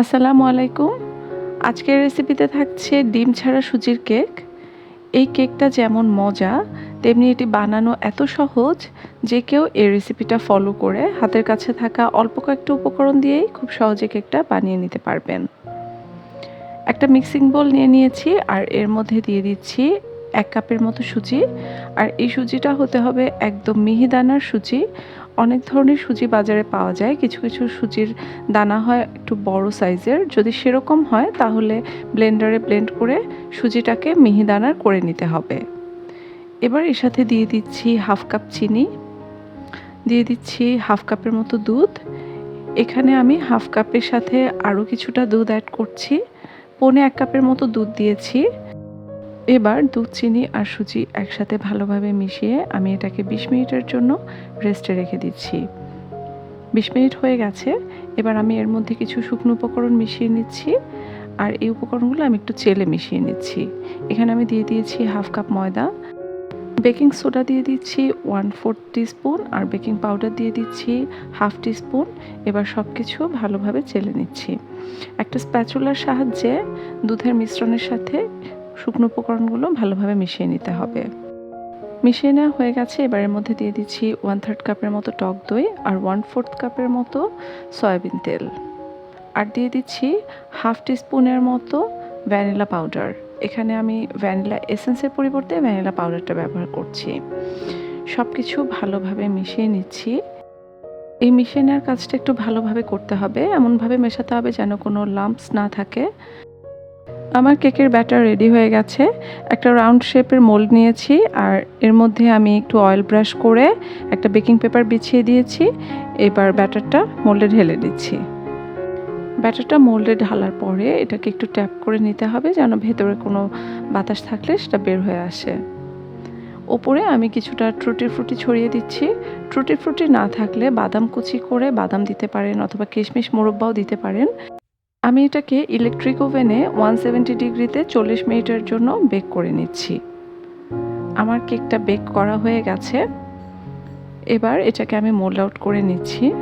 আসসালামু আলাইকুম। আজকের রেসিপিতে থাকছে ডিম ছাড়া সুজির কেক। এই কেকটা যেমন মজা, তেমনি এটি বানানো এত সহজ যে কেউ এই রেসিপিটা ফলো করে হাতের কাছে থাকা অল্প কয়েকটা উপকরণ দিয়েই খুব সহজে কেকটা বানিয়ে নিতে পারবেন। একটা মিক্সিং বোল নিয়ে নিয়েছি আর এর মধ্যে দিয়ে দিচ্ছি এক কাপের মতো সুজি। আর এই সুজিটা হতে হবে একদম মিহিদানার সুজি। অনেক ধরনের সুজি বাজারে পাওয়া যায়। কিছু কিছু সুজির দানা হয় একটু বড় সাইজের। যদি সেরকম হয়, তাহলে ব্লেন্ডারে ব্লেন্ড করে সুজিটাকে মিহিদানার করে নিতে হবে। এবার এর সাথে দিয়ে দিচ্ছি হাফ কাপ চিনি। দিয়ে দিচ্ছি হাফ কাপের মতো দুধ। এখানে আমি হাফ কাপের সাথে আরও কিছুটা দুধ অ্যাড করছি। পৌনে এক কাপের মতো দুধ দিয়েছি। এবার দুধ, চিনি আর সুজি একসাথে ভালোভাবে মিশিয়ে আমি এটাকে বিশ মিনিটের জন্য রেস্টে রেখে দিচ্ছি। বিশ মিনিট হয়ে গেছে, এবার আমি এর মধ্যে কিছু শুকনো উপকরণ মিশিয়ে নিচ্ছি আর এই উপকরণগুলো আমি একটু চেলে মিশিয়ে নিচ্ছি। এখানে আমি দিয়ে দিয়েছি হাফ কাপ ময়দা, বেকিং সোডা দিয়ে দিচ্ছি ওয়ান ফোর স্পুন আর বেকিং পাউডার দিয়ে দিচ্ছি হাফ স্পুন এবার সব কিছু ভালোভাবে চেলে নিচ্ছি। একটা স্প্যাচুলার সাহায্যে দুধের মিশ্রণের সাথে শুকনো উপকরণগুলো ভালোভাবে মিশিয়ে নিতে হবে। মিশিয়ে নেওয়া হয়ে গেছে এবারের মধ্যে দিয়ে দিচ্ছি ওয়ান থার্ড কাপের মতো টক দই আর ওয়ান ফোর্থ কাপের মতো সয়াবিন তেল। আর দিয়ে দিচ্ছি হাফ স্পুনের মতো ভ্যানিলা পাউডার এখানে আমি ভ্যানিলা এসেন্সের পরিবর্তে ভ্যানিলা পাউডারটা ব্যবহার করছি। সব কিছু ভালোভাবে মিশিয়ে নিচ্ছি। এই মিশিয়ে নেওয়ার কাজটা একটু ভালোভাবে করতে হবে। এমনভাবে মেশাতে হবে যেন কোনো লাম্পস না থাকে। আমার কেকের ব্যাটার রেডি হয়ে গেছে। একটা রাউন্ড শেপের মোল্ড নিয়েছি আর এর মধ্যে আমি একটু অয়েল ব্রাশ করে একটা বেকিং পেপার বিছিয়ে দিয়েছি। এবার ব্যাটারটা মোল্ডে ঢেলে দিচ্ছি। ব্যাটারটা মোল্ডে ঢালার পরে এটাকে একটু ট্যাপ করে নিতে হবে যেন ভেতরে কোনো বাতাস থাকলে সেটা বের হয়ে আসে। ওপরে আমি কিছুটা ট্রুটি ফ্রুটি ছড়িয়ে দিচ্ছি। ট্রুটি ফ্রুটি না থাকলে বাদাম কুচি করে বাদাম দিতে পারেন অথবা কিশমিশ মোরব্বাও দিতে পারেন। আমি এটাকে ইলেকট্রিক ওভেনে ওয়ান সেভেন্টি ডিগ্রিতে চল্লিশ মিনিটের জন্য বেক করে নিচ্ছি। আমার কেকটা বেক করা হয়ে গেছে। এবার এটাকে আমি মোল্ড আউট করে নিচ্ছি।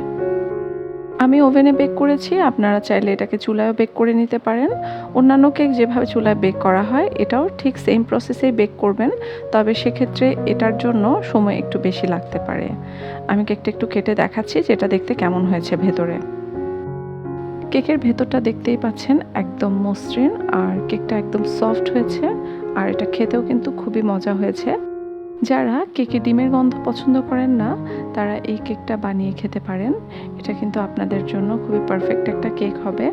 আমি ওভেনে বেক করেছি, আপনারা চাইলে এটাকে চুলায়ও বেক করে নিতে পারেন। অন্যান্য কেক যেভাবে চুলায় বেক করা হয়, এটাও ঠিক সেম প্রসেসেই বেক করবেন, তবে সেক্ষেত্রে এটার জন্য সময় একটু বেশি লাগতে পারে। আমি কেকটা একটু কেটে দেখাচ্ছি, যেটা দেখতে কেমন হয়েছে ভেতরে। কেকের ভেতরটা দেখতেই পাচ্ছেন একদম মসৃণ আর কেকটা একদম সফট হয়েছে আর এটা খেতেও কিন্তু খুবই মজা হয়েছে। যারা কেকে ডিমের গন্ধ পছন্দ করেন না, তারা এই কেকটা বানিয়ে খেতে পারেন। এটা কিন্তু আপনাদের জন্য খুবই পারফেক্ট একটা কেক হবে।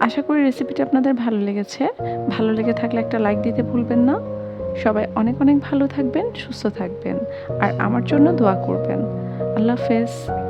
আশা করি রেসিপিটা আপনাদের ভালো লেগেছে। ভালো লেগে থাকলে একটা লাইক দিতে ভুলবেন না। সবাই অনেক অনেক ভালো থাকবেন, সুস্থ থাকবেন। আর আমার জন্য দোয়া করবেন। আল্লাহ হাফেজ।